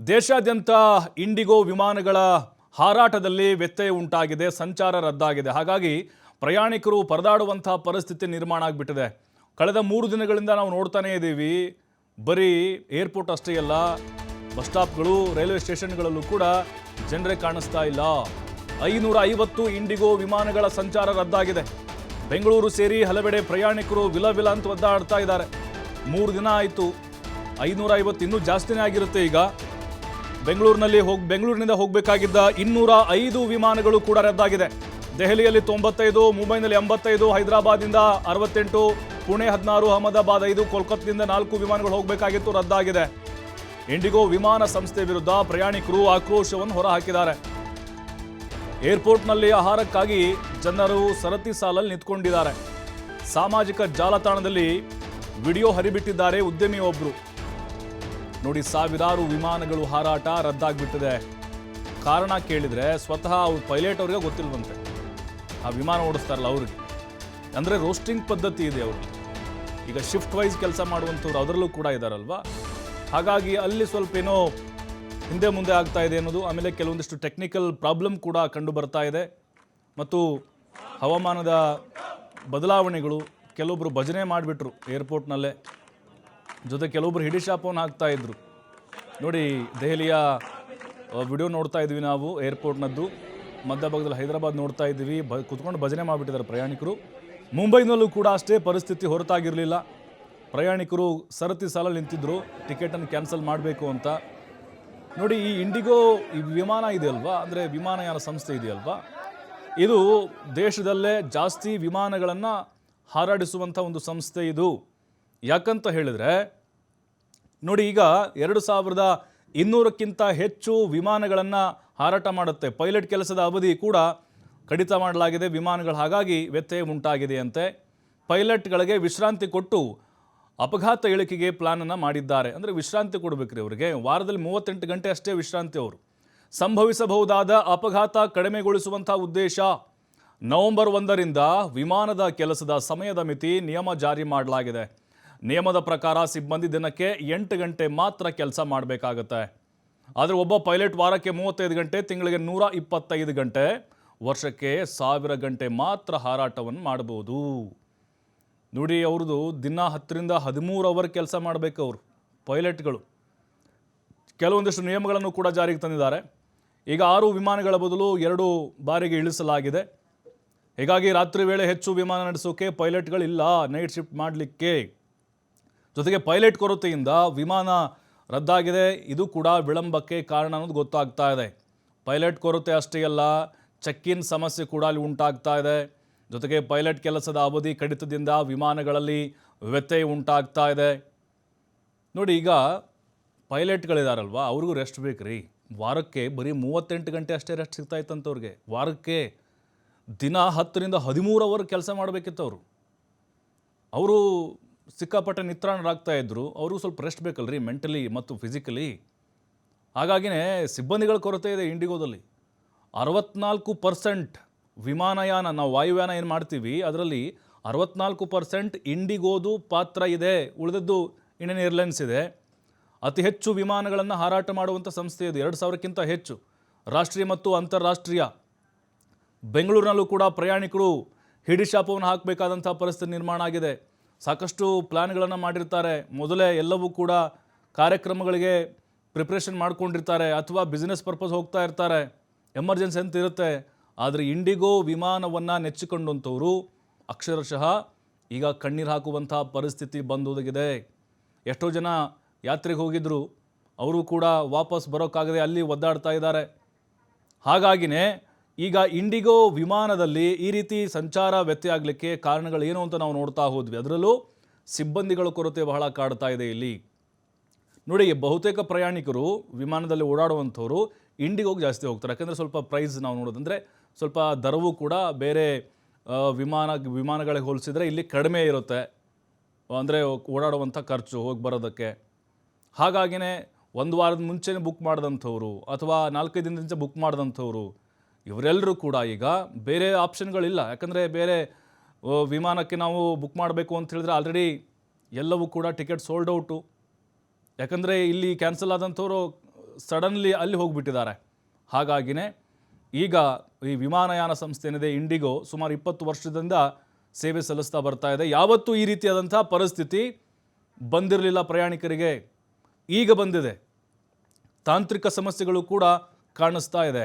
ದೇಶಾದ್ಯಂತ ಇಂಡಿಗೋ ವಿಮಾನಗಳ ಹಾರಾಟದಲ್ಲಿ ವ್ಯತ್ಯಯ ಉಂಟಾಗಿದೆ, ಸಂಚಾರ ರದ್ದಾಗಿದೆ. ಹಾಗಾಗಿ ಪ್ರಯಾಣಿಕರು ಪರದಾಡುವಂತಹ ಪರಿಸ್ಥಿತಿ ನಿರ್ಮಾಣ ಆಗಿಬಿಟ್ಟಿದೆ. ಕಳೆದ ಮೂರು ದಿನಗಳಿಂದ ನಾವು ನೋಡ್ತಾನೇ ಇದ್ದೀವಿ. ಬರೀ ಏರ್ಪೋರ್ಟ್ ಅಷ್ಟೇ ಅಲ್ಲ, ಬಸ್ ಸ್ಟಾಪ್ಗಳು, ರೈಲ್ವೆ ಸ್ಟೇಷನ್ಗಳಲ್ಲೂ ಕೂಡ ಜನರೇ ಕಾಣಿಸ್ತಾ ಇಲ್ಲ. ಐನೂರ ಐವತ್ತು ಇಂಡಿಗೋ ವಿಮಾನಗಳ ಸಂಚಾರ ರದ್ದಾಗಿದೆ. ಬೆಂಗಳೂರು ಸೇರಿ ಹಲವೆಡೆ ಪ್ರಯಾಣಿಕರು ವಿಲ ವಿಲ ಅಂತ ಒದ್ದಾಡ್ತಾ ಇದ್ದಾರೆ. ಮೂರು ದಿನ ಆಯಿತು. ಐನೂರ ಐವತ್ತು ಇನ್ನೂ ಜಾಸ್ತಿನೇ ಆಗಿರುತ್ತೆ ಈಗ. ಬೆಂಗಳೂರಿನಲ್ಲಿ ಹೋಗ್ ಬೆಂಗಳೂರಿನಿಂದ ಹೋಗಬೇಕಾಗಿದ್ದ ಇನ್ನೂರ ಐದು ವಿಮಾನಗಳು ಕೂಡ ರದ್ದಾಗಿದೆ. ದೆಹಲಿಯಲ್ಲಿ ತೊಂಬತ್ತೈದು, ಮುಂಬೈನಲ್ಲಿ ಎಂಬತ್ತೈದು ಹೈದರಾಬಾದಿಂದ ಅರವತ್ತೆಂಟು, ಪುಣೆ ಹದಿನಾರು, ಅಹಮದಾಬಾದ್ ಐದು, ಕೋಲ್ಕತ್ತಾದಿಂದ ನಾಲ್ಕು ವಿಮಾನಗಳು ಹೋಗಬೇಕಾಗಿತ್ತು, ರದ್ದಾಗಿದೆ. ಇಂಡಿಗೋ ವಿಮಾನ ಸಂಸ್ಥೆ ವಿರುದ್ಧ ಪ್ರಯಾಣಿಕರು ಆಕ್ರೋಶವನ್ನು ಹೊರಹಾಕಿದ್ದಾರೆ. ಏರ್ಪೋರ್ಟ್ನಲ್ಲಿ ಆಹಾರಕ್ಕಾಗಿ ಜನರು ಸರತಿ ಸಾಲಲ್ಲಿ ನಿಂತ್ಕೊಂಡಿದ್ದಾರೆ. ಸಾಮಾಜಿಕ ಜಾಲತಾಣದಲ್ಲಿ ವಿಡಿಯೋ ಹರಿಬಿಟ್ಟಿದ್ದಾರೆ ಉದ್ಯಮಿಯೊಬ್ಬರು ನೋಡಿ ಸಾವಿರಾರು ವಿಮಾನಗಳು ಹಾರಾಟ ರದ್ದಾಗ್ಬಿಟ್ಟಿದೆ. ಕಾರಣ ಕೇಳಿದರೆ ಸ್ವತಃ ಅವ್ರ ಪೈಲಟ್ ಅವ್ರಿಗೆ ಗೊತ್ತಿಲ್ವಂತೆ. ಆ ವಿಮಾನ ಓಡಿಸ್ತಾರಲ್ಲ ಅವ್ರಿಗೆ ಅಂದರೆ ರೋಸ್ಟಿಂಗ್ ಪದ್ಧತಿ ಇದೆ ಅವ್ರಿಗೆ ಈಗ ಶಿಫ್ಟ್ ವೈಸ್ ಕೆಲಸ ಮಾಡುವಂಥವ್ರು ಅದರಲ್ಲೂ ಕೂಡ ಇದ್ದಾರಲ್ವಾ ಹಾಗಾಗಿ ಅಲ್ಲಿ ಸ್ವಲ್ಪ ಏನೋ ಹಿಂದೆ ಮುಂದೆ ಆಗ್ತಾ ಇದೆ ಅನ್ನೋದು, ಆಮೇಲೆ ಕೆಲವೊಂದಿಷ್ಟು ಟೆಕ್ನಿಕಲ್ ಪ್ರಾಬ್ಲಮ್ ಕೂಡ ಕಂಡು ಬರ್ತಾ ಇದೆ. ಮತ್ತು ಹವಾಮಾನದ ಬದಲಾವಣೆಗಳು ಕೆಲವೊಬ್ಬರು ಭಜನೆ ಮಾಡಿಬಿಟ್ರು ಏರ್ಪೋರ್ಟ್ನಲ್ಲೇ ಜೊತೆ ಕೆಲವೊಬ್ರು ಹಿಡಿಶಾಪವನ್ನು ಹಾಕ್ತಾ ಇದ್ರು. ನೋಡಿ, ದೆಹಲಿಯ ವಿಡಿಯೋ ನೋಡ್ತಾ ಇದ್ವಿ ನಾವು, ಏರ್ಪೋರ್ಟ್ನದ್ದು. ಮಧ್ಯಭಾಗದಲ್ಲಿ ಹೈದರಾಬಾದ್ ನೋಡ್ತಾ ಇದ್ವಿ. ಬ, ಕುತ್ಕೊಂಡು ಭಜನೆ ಮಾಡಿಬಿಟ್ಟಿದ್ದಾರೆ ಪ್ರಯಾಣಿಕರು. ಮುಂಬೈನಲ್ಲೂ ಕೂಡ ಅಷ್ಟೇ ಪರಿಸ್ಥಿತಿ ಹೊರತಾಗಿರಲಿಲ್ಲ. ಪ್ರಯಾಣಿಕರು ಸರತಿ ಸಾಲ ನಿಂತಿದ್ದರು ಟಿಕೆಟನ್ನು ಕ್ಯಾನ್ಸಲ್ ಮಾಡಬೇಕು ಅಂತ. ನೋಡಿ, ಈ ಇಂಡಿಗೋ, ಈ ವಿಮಾನ ಇದೆಯಲ್ವಾ? ಅಂದರೆ ವಿಮಾನಯಾನ ಸಂಸ್ಥೆ ಇದೆಯಲ್ವಾ? ಇದು ದೇಶದಲ್ಲೇ ಜಾಸ್ತಿ ವಿಮಾನಗಳನ್ನು ಹಾರಾಡಿಸುವಂಥ ಒಂದು ಸಂಸ್ಥೆ ಇದು. ಯಾಕಂತ ಹೇಳಿದ್ರೆ, ನೋಡಿ ಈಗ ಎರಡು ಸಾವಿರದ ಇನ್ನೂರಕ್ಕಿಂತ ಹೆಚ್ಚು ವಿಮಾನಗಳನ್ನು ಹಾರಾಟ ಮಾಡುತ್ತೆ. ಪೈಲಟ್ ಕೆಲಸದ ಅವಧಿ ಕೂಡ ಕಡಿತ ಮಾಡಲಾಗಿದೆ. ವಿಮಾನಗಳು ಹಾಗಾಗಿ ವ್ಯತ್ಯಯ ಉಂಟಾಗಿದೆಯಂತೆ ಪೈಲಟ್ಗಳಿಗೆ ವಿಶ್ರಾಂತಿ ಕೊಟ್ಟು ಅಪಘಾತ ಇಳಿಕೆಗೆ ಪ್ಲಾನನ್ನು ಮಾಡಿದ್ದಾರೆ. ಅಂದರೆ ವಿಶ್ರಾಂತಿ ಕೊಡಬೇಕ್ರಿ ಅವರಿಗೆ. ವಾರದಲ್ಲಿ ಮೂವತ್ತೆಂಟು ಗಂಟೆ ಅಷ್ಟೇ ವಿಶ್ರಾಂತಿ ಅವರು. ಸಂಭವಿಸಬಹುದಾದ ಅಪಘಾತ ಕಡಿಮೆಗೊಳಿಸುವಂಥ ಉದ್ದೇಶ, ನವೆಂಬರ್ ಒಂದರಿಂದ ವಿಮಾನದ ಕೆಲಸದ ಸಮಯದ ಮಿತಿ ನಿಯಮ ಜಾರಿ ಮಾಡಲಾಗಿದೆ. ನಿಯಮದ ಪ್ರಕಾರ ಸಿಬ್ಬಂದಿ ದಿನಕ್ಕೆ ಎಂಟು ಗಂಟೆ ಮಾತ್ರ ಕೆಲಸ ಮಾಡಬೇಕಾಗತ್ತೆ. ಆದರೆ ಒಬ್ಬ ಪೈಲಟ್ ವಾರಕ್ಕೆ ಮೂವತ್ತೈದು ಗಂಟೆ, ತಿಂಗಳಿಗೆ ನೂರ ಇಪ್ಪತ್ತೈದು ಗಂಟೆ, ವರ್ಷಕ್ಕೆ ಸಾವಿರ ಗಂಟೆ ಮಾತ್ರ ಹಾರಾಟವನ್ನು ಮಾಡ್ಬೋದು. ನೋಡಿ ಅವ್ರದ್ದು ದಿನ ಹತ್ತರಿಂದ ಹದಿಮೂರು ಅವರ್ ಕೆಲಸ ಮಾಡಬೇಕು ಅವರು, ಪೈಲಟ್ಗಳು. ಕೆಲವೊಂದಿಷ್ಟು ನಿಯಮಗಳನ್ನು ಕೂಡ ಜಾರಿಗೆ ತಂದಿದ್ದಾರೆ. ಈಗ ಆರು ವಿಮಾನಗಳ ಬದಲು ಎರಡು ಬಾರಿಗೆ ಇಳಿಸಲಾಗಿದೆ. ಹೀಗಾಗಿ ರಾತ್ರಿ ವೇಳೆ ಹೆಚ್ಚು ವಿಮಾನ ನಡೆಸೋಕೆ ಪೈಲಟ್ಗಳಿಲ್ಲ, ನೈಟ್ ಶಿಫ್ಟ್ ಮಾಡಲಿಕ್ಕೆ. ಜೊತೆಗೆ ಪೈಲಟ್ ಕೊರತೆಯಿಂದ ವಿಮಾನ ರದ್ದಾಗಿದೆ. ಇದು ಕೂಡ ವಿಳಂಬಕ್ಕೆ ಕಾರಣ ಅನ್ನೋದು ಗೊತ್ತಾಗ್ತಾ ಇದೆ. ಪೈಲಟ್ ಕೊರತೆ ಅಷ್ಟೇ ಅಲ್ಲ ಚೆಕ್ ಸಮಸ್ಯೆ ಕೂಡ ಅಲ್ಲಿ ಉಂಟಾಗ್ತಾ ಇದೆ. ಜೊತೆಗೆ ಪೈಲಟ್ ಕೆಲಸದ ಅವಧಿ ಕಡಿತದಿಂದ ವಿಮಾನಗಳಲ್ಲಿ ವ್ಯತ್ಯಯ ಉಂಟಾಗ್ತಾ ಇದೆ. ನೋಡಿ, ಈಗ ಪೈಲಟ್ಗಳಿದಾರಲ್ವ, ಅವ್ರಿಗೂ ರೆಸ್ಟ್ ಬೇಕು ರೀ ವಾರಕ್ಕೆ ಬರೀ ಮೂವತ್ತೆಂಟು ಗಂಟೆ ಅಷ್ಟೇ ರೆಸ್ಟ್ ಸಿಗ್ತಾ ಇತ್ತಂತವ್ರಿಗೆ. ವಾರಕ್ಕೆ ದಿನ ಹತ್ತರಿಂದ ಹದಿಮೂರು ಅವರ್ ಕೆಲಸ ಮಾಡಬೇಕಿತ್ತು ಅವರು ಅವರು ಸಿಕ್ಕಾಪಟ್ಟೆ ನಿತ್ರಾಣರಾಗ್ತಾ ಇದ್ದರು ಅವರು ಸ್ವಲ್ಪ ರೆಸ್ಟ್ ಬೇಕಲ್ರಿ ಮೆಂಟಲಿ ಮತ್ತು ಫಿಸಿಕಲಿ ಹಾಗಾಗಿನೇ ಸಿಬ್ಬಂದಿಗಳ ಕೊರತೆ ಇದೆ ಇಂಡಿಗೋದಲ್ಲಿ ಅರವತ್ನಾಲ್ಕು ಪರ್ಸೆಂಟ್ ವಿಮಾನಯಾನ, ನಾವು ವಾಯುಯಾನ ಏನು ಮಾಡ್ತೀವಿ, ಅದರಲ್ಲಿ ಅರವತ್ನಾಲ್ಕು ಪರ್ಸೆಂಟ್ ಇಂಡಿಗೋದು ಪಾತ್ರ ಇದೆ. ಉಳಿದದ್ದು ಇಂಡಿಯನ್ ಏರ್ಲೈನ್ಸ್ ಇದೆ. ಅತಿ ಹೆಚ್ಚು ವಿಮಾನಗಳನ್ನು ಹಾರಾಟ ಮಾಡುವಂಥ ಸಂಸ್ಥೆ ಇದು. ಎರಡು ಸಾವಿರಕ್ಕಿಂತ ಹೆಚ್ಚು ರಾಷ್ಟ್ರೀಯ ಮತ್ತು ಅಂತಾರಾಷ್ಟ್ರೀಯ. ಬೆಂಗಳೂರಿನಲ್ಲೂ ಕೂಡ ಪ್ರಯಾಣಿಕರು ಹಿಡಿಶಾಪವನ್ನು ಹಾಕಬೇಕಾದಂಥ ಪರಿಸ್ಥಿತಿ ನಿರ್ಮಾಣ ಆಗಿದೆ. ಸಾಕಷ್ಟು ಪ್ಲ್ಯಾನ್ಗಳನ್ನು ಮಾಡಿರ್ತಾರೆ. ಮೊದಲೇ ಎಲ್ಲವೂ ಕೂಡ ಕಾರ್ಯಕ್ರಮಗಳಿಗೆ ಪ್ರಿಪ್ರೇಷನ್ ಮಾಡ್ಕೊಂಡಿರ್ತಾರೆ ಅಥವಾ ಬಿಸ್ನೆಸ್ ಪರ್ಪಸ್ ಹೋಗ್ತಾ ಇರ್ತಾರೆ. ಎಮರ್ಜೆನ್ಸಿ ಅಂತ ಇರುತ್ತೆ. ಆದರೆ ಇಂಡಿಗೋ ವಿಮಾನವನ್ನು ನೆಚ್ಚಿಕೊಂಡಂಥವರು ಅಕ್ಷರಶಃ ಈಗ ಕಣ್ಣೀರು ಹಾಕುವಂಥ ಪರಿಸ್ಥಿತಿ ಬಂದೊದಗಿದೆ. ಎಷ್ಟೋ ಜನ ಯಾತ್ರೆಗೆ ಹೋಗಿದ್ರು, ಅವರು ಕೂಡ ವಾಪಸ್ ಬರೋಕ್ಕಾಗದೆ ಅಲ್ಲಿ ಒದ್ದಾಡ್ತಾ ಇದ್ದಾರೆ. ಹಾಗಾಗಿನೇ ಈಗ ಇಂಡಿಗೋ ವಿಮಾನದಲ್ಲಿ ಈ ರೀತಿ ಸಂಚಾರ ವ್ಯತ್ಯಯ ಆಗಲಿಕ್ಕೆ ಕಾರಣಗಳೇನು ಅಂತ ನಾವು ನೋಡ್ತಾ ಹೋದ್ವಿ. ಅದರಲ್ಲೂ ಸಿಬ್ಬಂದಿಗಳ ಕೊರತೆ ಬಹಳ ಕಾಡ್ತಾ ಇದೆ ಇಲ್ಲಿ. ನೋಡಿ, ಬಹುತೇಕ ಪ್ರಯಾಣಿಕರು ವಿಮಾನದಲ್ಲಿ ಓಡಾಡುವಂಥವರು ಇಂಡಿಗೋಗೆ ಜಾಸ್ತಿ ಹೋಗ್ತಾರೆ. ಯಾಕಂದರೆ ಸ್ವಲ್ಪ ಪ್ರೈಸ್ ನಾವು ನೋಡೋದಂದರೆ ಸ್ವಲ್ಪ ದರವೂ ಕೂಡ ಬೇರೆ ವಿಮಾನ, ವಿಮಾನಗಳಿಗೆ ಹೋಲಿಸಿದರೆ ಇಲ್ಲಿ ಕಡಿಮೆ ಇರುತ್ತೆ. ಅಂದರೆ ಓಡಾಡುವಂಥ ಖರ್ಚು ಹೋಗಿ ಬರೋದಕ್ಕೆ. ಹಾಗಾಗಿನೇ ಒಂದು ವಾರದ ಮುಂಚೆನೇ ಬುಕ್ ಮಾಡಿದಂಥವ್ರು ಅಥವಾ ನಾಲ್ಕೈದು ದಿನದಿಂದ ಬುಕ್ ಮಾಡಿದಂಥವ್ರು ಇವರೆಲ್ಲರೂ ಕೂಡ ಈಗ ಬೇರೆ ಆಪ್ಷನ್ಗಳಿಲ್ಲ. ಯಾಕಂದರೆ ಬೇರೆ ವಿಮಾನಕ್ಕೆ ನಾವು ಬುಕ್ ಮಾಡಬೇಕು ಅಂತ ಹೇಳಿದ್ರೆ ಆಲ್ರೆಡಿ ಎಲ್ಲವೂ ಕೂಡ ಟಿಕೆಟ್ ಸೋಲ್ಡ್ ಔಟು ಯಾಕಂದರೆ ಇಲ್ಲಿ ಕ್ಯಾನ್ಸಲ್ ಆದಂಥವರು ಸಡನ್ಲಿ ಅಲ್ಲಿ ಹೋಗಿಬಿಟ್ಟಿದ್ದಾರೆ. ಹಾಗಾಗಿನೇ ಈಗ ಈ ವಿಮಾನಯಾನ ಸಂಸ್ಥೆ ಏನಿದೆ ಇಂಡಿಗೋ ಸುಮಾರು ಇಪ್ಪತ್ತು ವರ್ಷದಿಂದ ಸೇವೆ ಸಲ್ಲಿಸ್ತಾ ಬರ್ತಾ ಇದೆ. ಯಾವತ್ತೂ ಈ ರೀತಿಯಾದಂಥ ಪರಿಸ್ಥಿತಿ ಬಂದಿರಲಿಲ್ಲ ಪ್ರಯಾಣಿಕರಿಗೆ. ಈಗ ಬಂದಿದೆ. ತಾಂತ್ರಿಕ ಸಮಸ್ಯೆಗಳು ಕೂಡ ಕಾಣಿಸ್ತಾ ಇದೆ.